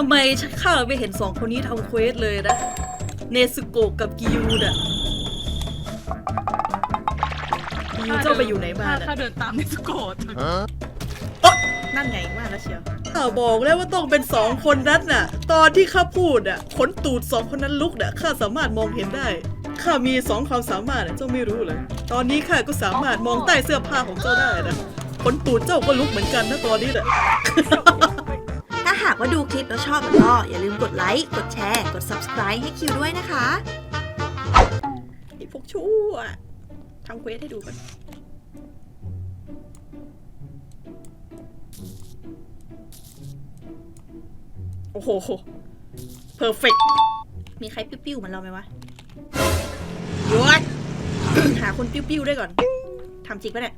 ทำไมข้าไม่เห็นสองคนนี้ทำเควสเลยนะ เนซึโกะกับกิยูน่ะกิยูเจ้าไปอยู่ไหนมาถ้น่ะถ้าเดินตามเนสโกดโอ๊ะนั่นไงว่าแล้วเชียวข้าบอกแล้วว่าต้องเป็นสองคนนั้นน่ะ ตอนที่ข้าพูดอะขนตูดสองคนนั้นลุกน่ะข้าสามารถมองเห็นได้ข้ามีสองความสามารถน่ะเจ้าไม่รู้เลย ตอนนี้ข้าก็สามารถมองใต้เสื้อผ้าของเจ้าได้นะขนตูดเจ้าก็ลุกเหมือนกันนะตอนนี้น่ะถ้าหากว่าดูคลิปแล้วชอบแล้วก็อย่าลืมกดไลค์ กดแชร์ กด subscribe ให้คิวด้วยนะคะไอ้พวกชั่วทำเควสให้ดูกันโอ้โห เพอร์เฟกมีใครปิ้วๆเหมือนเราไหมวะหยุดหาคนปิ้วๆด้วยก่อน ทำจริงปะเนี่ย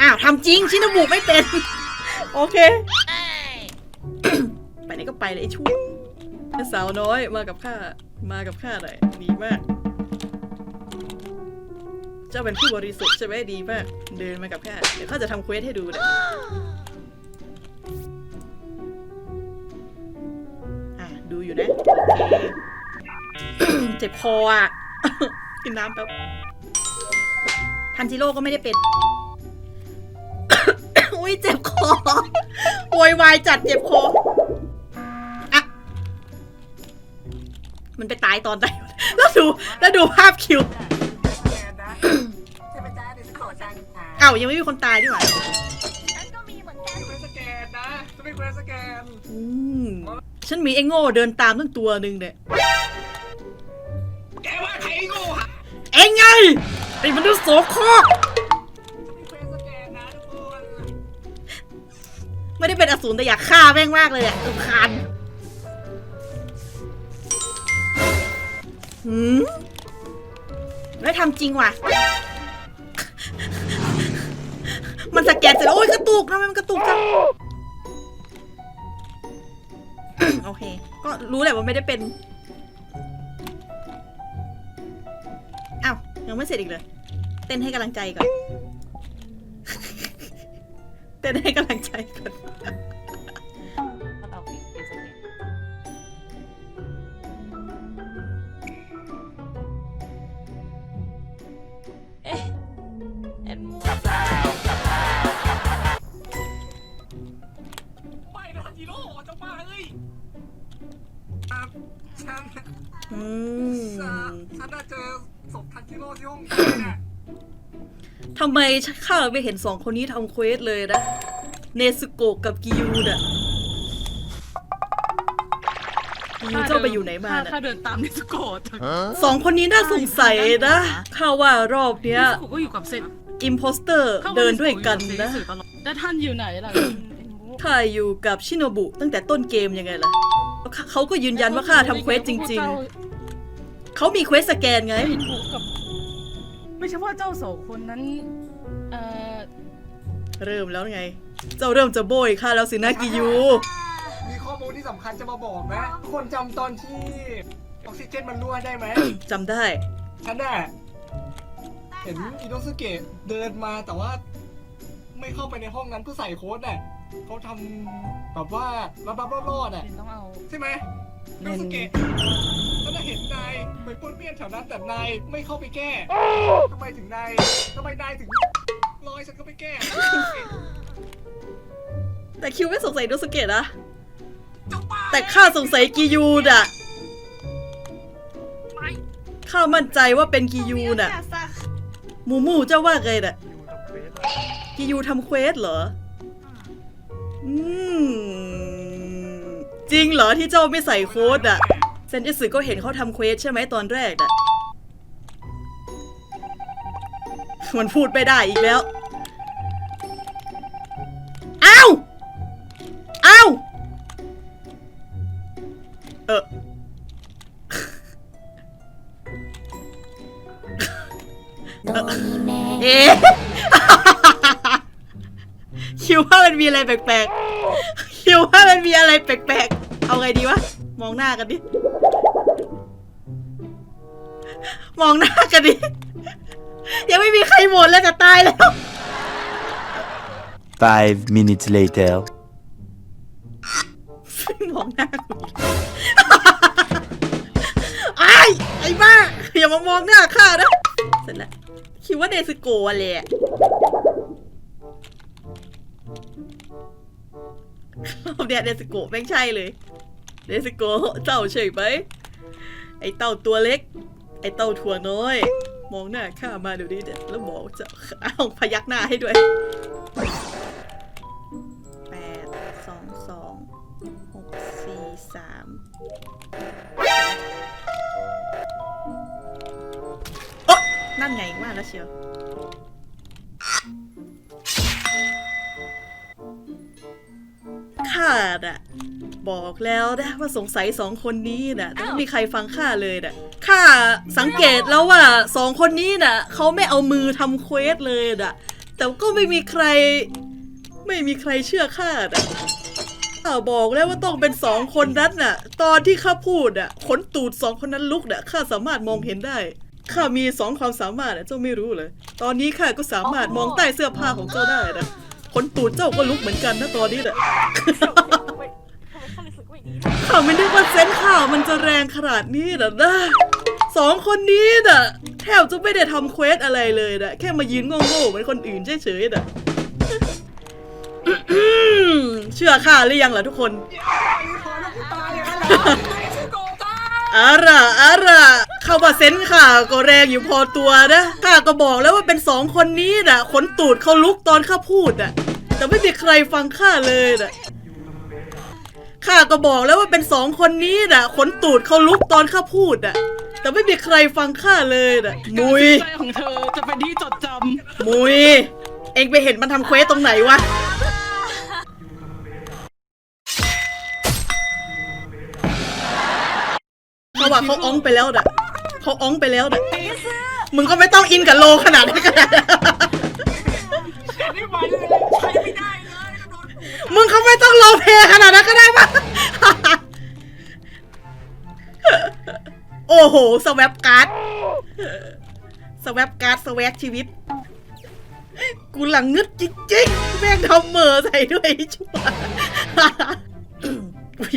อ้าว ทำจริง ชินบุไม่เป็น โอเค ไปไหนก็ไปเลยไอ้ชั่วสาวน้อยมากับข้ามากับข้าหน่อยดีมาก เจ้าเป็นผู้บริสุทธิ์ใช่ไหมดีมาก เดินมากับข้าเดี๋ยวข้าจะทำเควสให้ดูนะอะดูอยู่นะ โอเค เจ็บคออะ กินน้ำแป๊บทันจิโร่ก็ไม่ได้เป็น อุ้ยเจ็บคอโวยวายจัดเจ็บคอ มันไปตายตอนไหนวะแล้วดูแล้วดูภาพคิวเอ้ายังไม่มีคนตายดีกว่าเป็นสแกนนะจะเป็นเควสสแกนอืมฉันมีไอ้โง่เดินตามตั้งตัวหนึ่งเนี่ยแกว่าใครโง่ฮะเอ็งไงไอ้มนุษย์โสโครกจะเป็นเควสสแกนนะทุกคนไม่ได้เป็นอสูรแต่อยากฆ่าแม่งมากเลยอะรำคาญ หืมไม่ทำจริงว่ะ มันสแกนเสร็จแล้วโอ้ยกระตุกทำไมมันกระตุกจัง โอเค ก็รู้แหละว่าไม่ได้เป็น อ้าว ยังไม่เสร็จอีกเลย เต้นให้กำลังใจก่อน เต้นให้กำลังใจก่อน ศพทันจิโร่ที่ห้องเนี่ยทำไมข้าไม่เห็นสองคนนี้ทำเควสเลยนะ เนซึโกะกับกิยูน่ะกิยูเจ้าไปอยู่ไหนมาถ้าน่ะถ้าเดินตามเนสโกดสองคนนี้น่าสงสัยนะข้าว่ารอบเนี้ยเนสโกดก็อยู่กับเซนอิมโพสเตอร์เดินด้วยกันนะสื่อตลอดแล้วท่านอยู่ไหนล่ะข้าอยู่กับชิโนบุตั้งแต่ต้นเกมยังไงล่ะเขาเขาก็ยืนยันว่าข้าทำเควสจริง ๆ เขามีเควสสแกนไงๆถูกกับไม่ใช่ว่าเจ้าสองคนนั้น เอ่อเริ่มแล้วไง เจ้าเริ่มจะโบยข้าแล้วสินะกิยู มีข้อมูลที่สำคัญจะมาบอกนะ คนจำตอนที่ออกซิเจนมันรั่วได้ไหม จำได้ ฉันน่ะเห็นอิโนสุเกะเดินมาแต่ว่า ไม่เข้าไปในห้องนั้นเพื่อใส่โค้ดน่ะเขาทำแบบว่ารับรับรอดๆอะต้องเอา ใช่ไหม อิโนสุเกะฉันน่ะเห็นนายไปป้วนเปี้ยนแถวนั้นแต่นายไม่เข้าไปแก้ทำไมถึงนายทำไมนายถึงรอยฉันก็ไปแก้แต่คิวไม่สงสัยโนสุเกะนะเจ้าบ้าแต่ข้าสงสัยกิยูน่ะไม่ข้ามั่นใจว่าเป็นกิยูน่ะมูมูเจ้าว่าไงน่ะกิยูทำเควสเหรอ อืม จริงเหรอที่เจ้าไม่ใส่โค้ดอะเซนอิสึก็เห็นเขาทำเควสใช่ไหมตอนแรกอะมันพูดไม่ได้อีกแล้วอ้าวอ้าวเออเอ๊ะคิดว่ามันมีอะไรแปลกๆคิดว่ามันมีอะไรแปลกๆ เอาไงดีวะ มองหน้ากันดิ มองหน้ากันดิ ยังไม่มีใครโหวตแล้วจะตายแล้ว Five minutes later. องหน้ากูอีกไอ้ไอ้บ้าอย่ามามองหน้าข้านะเสร็จแล้วคิดว่าเนสโกะแหละรอบเนี้ยเนสโกะแม่งใช่เลย เนสโกเต่าเฉยไหมไอเต่าตัวเล็ก ไอเต่าถั่วน้อย มองหน้าข้ามาเดี๋ยวนี้เด็ดแล้วบอกจะอ้าวพยักหน้าให้ด้วยแปดสองสองหกสี่สามโอ๊ะนั่นไงว่าแล้วเชียวข้าน่ะ บอกแล้วนะว่าสงสัยสองคนนี้น่ะแต่ไม่มีใครฟังข้าเลยน่ะข้าสังเกตแล้วว่าสองคนนี้น่ะเขาไม่เอามือทำเควสเลยน่ะแต่ก็ไม่มีใคร ไม่มีใครเชื่อข้าน่ะข้าบอกแล้วว่าต้องเป็นสองคนนั้นน่ะ ตอนที่ข้าพูดอะขนตูดสองคนนั้นลุกน่ะข้าสามารถมองเห็นได้ข้ามีสองความสามารถน่ะเจ้าไม่รู้เลย ตอนนี้ข้าก็สามารถมองใต้เสื้อผ้าของเจ้าได้นะขนตูดเจ้าก็ลุกเหมือนกันนะตอนนี้น่ะ ข้าไม่นึกว่าเซนส์ข่าวมันจะแรงขนาดนี้นะนะสองคนนี้น่ะแทบจะไม่ได้ทำเควสอะไรเลยนะแค่มายืนโง่ๆเหมือนคนอื่นเฉยๆน่ะอื้อเชื่อข้าหรือยังล่ะทุกคน อาระอาระเข้ามาเซนส์ข่าวก็แรงอยู่พอตัวนะข้าก็บอกแล้วว่าเป็นสองคนนี้น่ะขนตูดเขาลุกตอนข้าพูดน่ะ แต่ไม่มีใครฟังข้าเลยน่ะ ข้าก็บอกแล้วว่าเป็นสองคนนี้น่ะ ขนตูดเขาลุกตอนข้าพูดน่ะ แต่ไม่มีใครฟังข้าเลยน่ะ มุยใจของเธอจะเป็นที่จดจมุย เอ็งไปเห็นมันทำเควสตรงไหนวะ เขาว่าเขาอ้องไปแล้วน่ะ เขาอ้องไปแล้วน่ะ มึงก็ไม่ต้องอินกับโลขนาดนั้นก็ได้ มึงเขาไม่ต้องโลเพขนาดนั้นก็ได้ปะโอ้โหสแวปการ์ดสแวปการ์ดสแวกชีวิต กูหลังงึดจริงๆ แม่งทำเหมอใส่ด้วยไอ้ชั่วอุ๊ย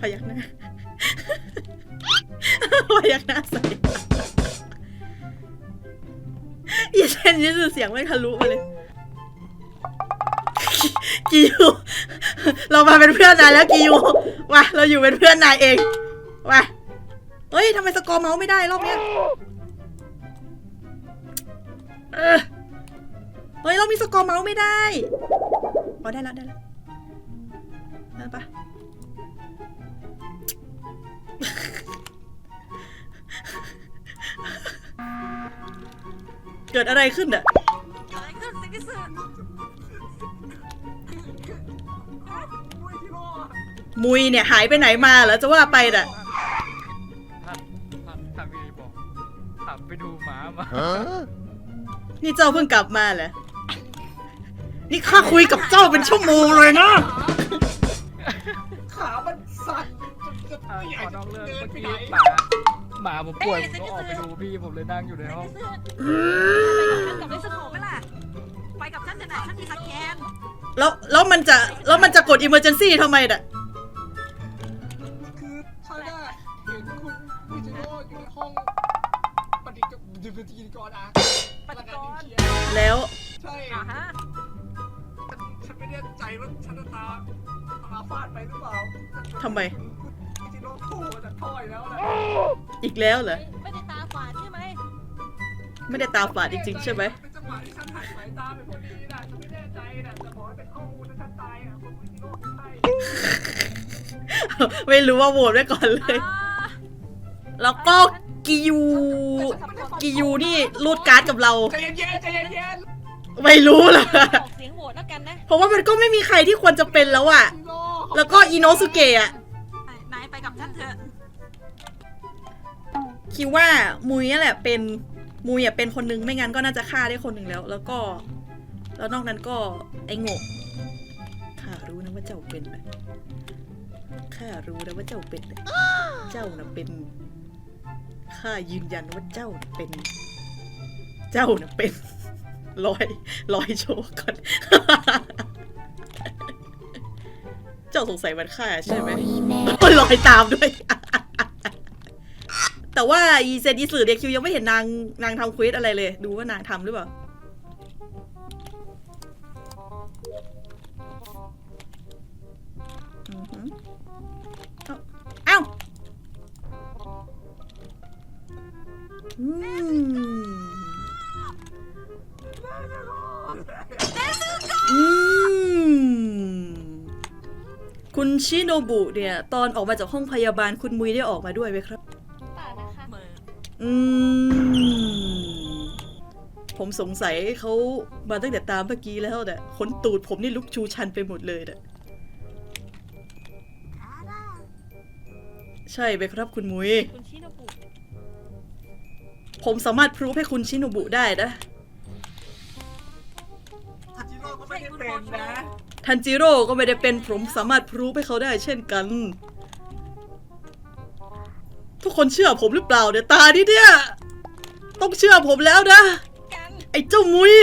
พยักหน้าพยักหน้า ใส่นี้คือเสียงไม่ทะลุมาเลย กิยูเรามาเป็นเพื่อนนายแล้วกิยูมาเราอยู่เป็นเพื่อนนายเองมาเฮ้ยทำไมสกอร์เมาส์ไม่ได้รอบเนี้ยเออเฮ้ยเรามีสกอร์เมาส์ไม่ได้อ๋อได้แล้วได้แล้วได้ปะ เกิดอะไรขึ้นอะอะไรขึ้นสิกิสึมุยเนี่ยหายไปไหนมาเหรอจะว่าไปน่ะท่านท่านท่านพี่บอกถามไปดูหมามานี่เจ้าเพิ่งกลับมาเหรอ นี่ข้าคุยกับเจ้าเป็นชั่วโมงเลยนะ ขา มันสั่นจะอ่าไม่อยาขอกนจะอกเรื่องเดินเมื่อไปกี้ไหนหมา หมาผมป่วยผมก็ออกไปดูพี่ผมเลยนั่งอยู่ในห้อง ไปกับฉันกับเนสโกะไหมล่ะไปกับฉันจะไหนฉันมีสแกนแล้วแล้วมันจะแล้วมันจะกด emergency ทำไมน่ะคือฉันน่ะเห็นคุณวิจิโร่อยู่ในห้องปฏิกิริยาปฏิกิริยาอะปฏิกรแล้วใช่อ่าฮะฉันไม่แน่ใจว่าฉันจะตาตาฟาดไปหรือเปล่าทำไม คุณวิจิโร่โผล่มาจากท่ออีกแล้วนะอีกแล้วเหรอ ไม่ได้ตาฝาดใช่ไหมไม่ได้ตาฝาดจริงๆใช่ไหมเป็นจังหวะที่ฉันหันสายตาเป็นพอดีนะฉันไม่แน่ใจนะแต่บอกให้เป็นข้อมูลถ้าฉันตายอะคุณวิจิโร่ไม่ใช่ไม่รู้ว่าโหวตไว้ก่อนเลย อ่าแล้วก็กิยูกิยูนี่รูดการ์ดกับเรา ใจเย็นๆใจเย็นไม่รู้ล่ะออกเสียงโหวตแล้วกันนะ เพราะว่ามันก็ไม่มีใครที่ควรจะเป็นแล้วอะๆวิจิโร่แล้วก็อิโนสุเกะอะนายไปกับ ฉันเถอะคิดว่ามุยนี่แหละเป็นมุยอะเป็นคนนึงไม่งั้นก็น่าจะฆ่าได้คนหนึ่งแล้ว แล้วก็ แล้วนอกนั้นก็ไอ้โง่ข้ารู้นะว่าเจ้าเป็นนะข้ารู้นะว่าเจ้าเป็นนะเจ้าน่ะเป็นข้ายืนยันว่าเจ้าน่ะเป็น เจ้าน่ะเป็น ลอยลอยโชว์ก่อน เจ้าสงสัยมันฆ่าใช่ไหมลอยตามด้วย แต่ว่าอีเซนอีสื่อเดียคิวยังไม่เห็นนางนางทำเควสอะไรเลย ดูว่านางทำหรือเปล่า ชิโนบุเนี่ย ตอนออกมาจากห้องพยาบาลคุณมุยได้ออกมาด้วยไหมครับป่านะคะอืม ผมสงสัยเขามาตั้งแต่ตามเมื่อกี้แล้วเนี่ยขนตูดผมนี่ลุกชูชันไปหมดเลยเนี่ยใช่ไหมครับคุณมุย คุณชิโนบุผมสามารถพรูฟให้คุณชิโนบุได้นะ จิโร่ก็ไม่ได้เป็นนะ ทันจิโร่ก็ไม่ได้เป็นผมสามารถพรูฟให้เขาได้เช่นกัน ทุกคนเชื่อผมหรือเปล่าเนี่ยตานี่เนี่ย ต้องเชื่อผมแล้วนะกันไอ้เจ้ามุย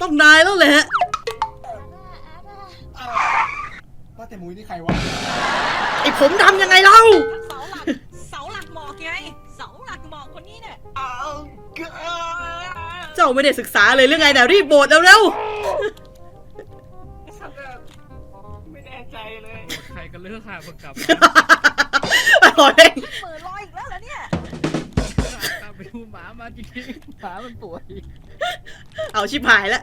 ต้องนายแล้วแหละว่าแต่มุ้ยนี่ใครวะ ไอ้ผมทำยังไงเล่า เสาหลักเสาหลักหมอกไงเสาหลักหมอกคนนี้เนี่ยอ้าวเกอเจ้าไม่ได้ศึกษาเลยเรื่องไงเดี๋ยวรีบโบสถ์เร็วฉั ใจเลยใครก็เลือกหาคนกลับๆไปขอเองเปิดรอยอีกแล้วเหรอเนี่ยตามไปดูหมามาจริงๆหมามันป่วย เอาชิบหายแล้ว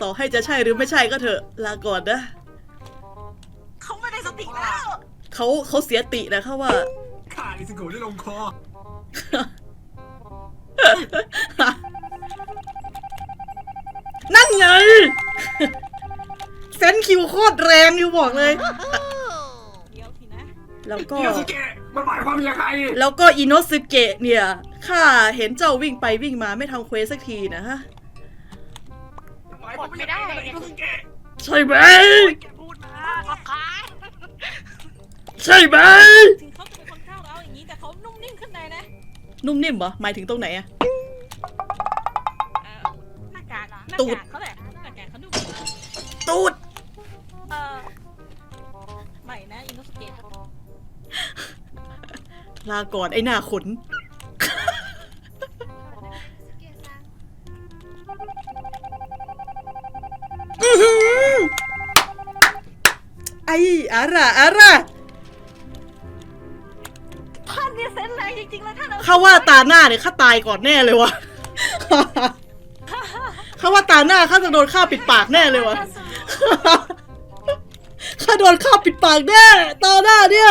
ต่อให้จะใช่หรือไม่ใช่ก็เถอะลาก่อนนะเขาไม่ได้สติแล้ว เขาเขาเสียตินะเขาว่า ขาดอิสโกะที่ลงคอ นั่นไง เซนคิวโคตรแรงอยู่บอกเลย เดี๋ยวทีนะแล้วก็เดี๋ยวสเกะมันหมายความยังไงแล้วก็อินโนสึเกะเนี่ยข้าเห็นเจ้าวิ่งไปวิ่งมาไม่ทำเควสสักทีนะฮะ หมายความยังไงอิโนสเกะใช่ไหมแกพูดมาขับขายใช่ไหม ถึงเขาจะเป็นคนข้าวเราวอย่างนี้แต่เขานุ่มนิ่มขึ้นในนะนุ่มนิ่มเหรอหมายถึงตรงไหนอะ เออหน้ากากหน้าตูด กากเขาแหละหน้ากากเขานุ่มตูด ลาก่อนไอ้หน้าขนอื้อหือไอ้อาระอาระท่านเนี่ยเซนส์แรงจริงๆเลยท่านเอาข้าว่าตาหน้าเนี่ยข้าตายก่อนแน่เลยวะ ข้าว่าตาหน้าข้าจะโดนข้าปิดปากแน่เลยวะ ข้าโดนข้าปิดปากแน่ตาหน้าเนี่ย